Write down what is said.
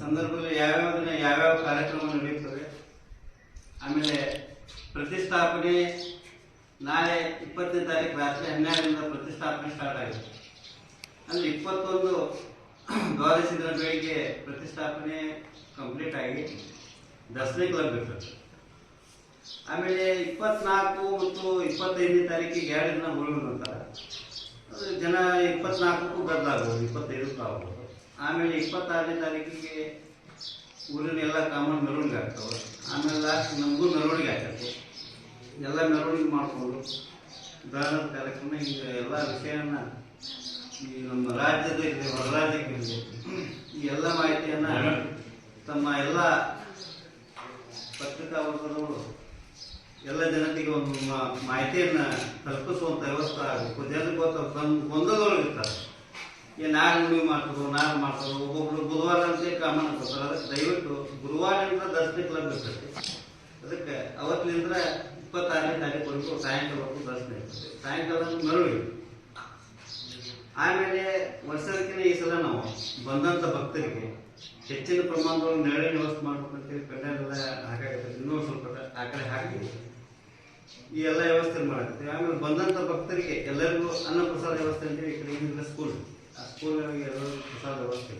ಸಂದರ್ಭದಲ್ಲಿ ಯಾವ್ಯಾವ ದಿನ ಯಾವ್ಯಾವ ಕಾರ್ಯಕ್ರಮ ನಡೆಯುತ್ತವೆ ಆಮೇಲೆ ಪ್ರತಿಷ್ಠಾಪನೆ ನಾಳೆ ಇಪ್ಪತ್ತನೇ ತಾರೀಕು ರಾತ್ರಿ ಹನ್ನೆರಡರಿಂದ ಪ್ರತಿಷ್ಠಾಪನೆ ಸ್ಟಾರ್ಟ್ ಆಗಿದೆ ಅಲ್ಲಿ ಇಪ್ಪತ್ತೊಂದು ದ್ವಾದಶಿ ಬೆಳಿಗ್ಗೆ ಪ್ರತಿಷ್ಠಾಪನೆ ಕಂಪ್ಲೀಟ್ ಆಗಿ ದಸರೆ ಕ್ಲಬ್ ಇರ್ತದೆ. ಆಮೇಲೆ ಇಪ್ಪತ್ನಾಲ್ಕು ಮತ್ತು ಇಪ್ಪತ್ತೈದನೇ ತಾರೀಕಿಗೆ ಎರಡು ದಿನ ನಂತರ ಅಂತಾರೆ ಜನ ಇಪ್ಪತ್ನಾಲ್ಕಕ್ಕೂ ಬದಲಾಗ್ಬೋದು, ಇಪ್ಪತ್ತೈದಕ್ಕೂ ಆಗ್ಬೋದು. ಆಮೇಲೆ ಇಪ್ಪತ್ತಾರನೇ ತಾರೀಕಿಗೆ ಊರಿನ ಎಲ್ಲ ಕಾಮನ್ ಮೆರವಣಿಗೆ ಆಗ್ತವೆ ಆಮೇಲೆ ಲಾಸ್ಟ್ ನಮಗೂ ಮೆರವಣಿಗೆ ಆಗ್ತದೆ ಎಲ್ಲ ಮೆರವಣಿಗೆ ಮಾಡಿಕೊಂಡು ದಾನದ ಕಾರ್ಯಕ್ರಮ ಈಗ ಎಲ್ಲ ವಿಷಯನ ಈ ನಮ್ಮ ರಾಜ್ಯದ ಇದೆ ಹೊರ ರಾಜ್ಯಕ್ಕೆ ಇದೆ. ಈ ಎಲ್ಲ ಮಾಹಿತಿಯನ್ನು ತಮ್ಮ ಎಲ್ಲ ಪತ್ರಿಕಾ ವರ್ಗದವರು ಎಲ್ಲ ಜನತೆಗೆ ಒಂದು ಮಾಹಿತಿಯನ್ನು ತಲುಪಿಸುವಂಥ ವ್ಯವಸ್ಥೆ ಆಗಬೇಕು. ಜನರಿಗೆ ಗೊತ್ತ ಗೊಂದಲದೊಳಗೆ ಇರ್ತಾರೆ. ಏ ನಾಳೆ ನುಡಿ ಮಾಡ್ತಾರೆ ನಾಳೆ ಮಾಡ್ತಾರೆ ಒಬ್ಬೊಬ್ರು ಬುಧವಾರ ಅಂತ ಕಾಮನ್ ಕೊಡ್ತಾರೆ. ಅದಕ್ಕೆ ದಯವಿಟ್ಟು ಗುರುವಾರದಿಂದ ದರ್ಶನ ಕ್ಲಬ್ ಇರ್ತೈತಿ ಅದಕ್ಕೆ ಅವತ್ತಿನಿಂದ ಇಪ್ಪತ್ತಾರನೇ ತಾರೀಕು ಸಾಯಂಕಾಲವರೆಗೂ ದರ್ಶನ ಇರ್ತದೆ. ಸಾಯಂಕಾಲ ಮರಳಿ. ಆಮೇಲೆ ವರ್ಷಕ್ಕಿಂತ ಈ ಸಲ ನಾವು ಬಂದಂಥ ಭಕ್ತರಿಗೆ ಹೆಚ್ಚಿನ ಪ್ರಮಾಣದೊಳಗೆ ನೆರಳಿನ ವ್ಯವಸ್ಥೆ ಮಾಡ್ಬೇಕಂತೇಳಿ ಪೆಂಡಲ್ ಎಲ್ಲ ಹಾಕಾಗತ್ತೆ ಇನ್ನೂ ಸ್ವಲ್ಪ ಆ ಕಡೆ ಹಾಕಿ ಈ ಎಲ್ಲ ವ್ಯವಸ್ಥೆ ಮಾಡ್ತೀವಿ ಆಮೇಲೆ ಬಂದಂಥ ಭಕ್ತರಿಗೆ ಎಲ್ಲರಿಗೂ ಅನ್ನ ಪ್ರಸಾದ ವ್ಯವಸ್ಥೆ ಅಂತೇಳಿ ಈ ಕಡೆ ಸ್ಕೂಲ್. ಆ ಸ್ಕೂಲ್ ಎಲ್ಲರಿಗೂ ಪ್ರಸಾದ ವ್ಯವಸ್ಥೆ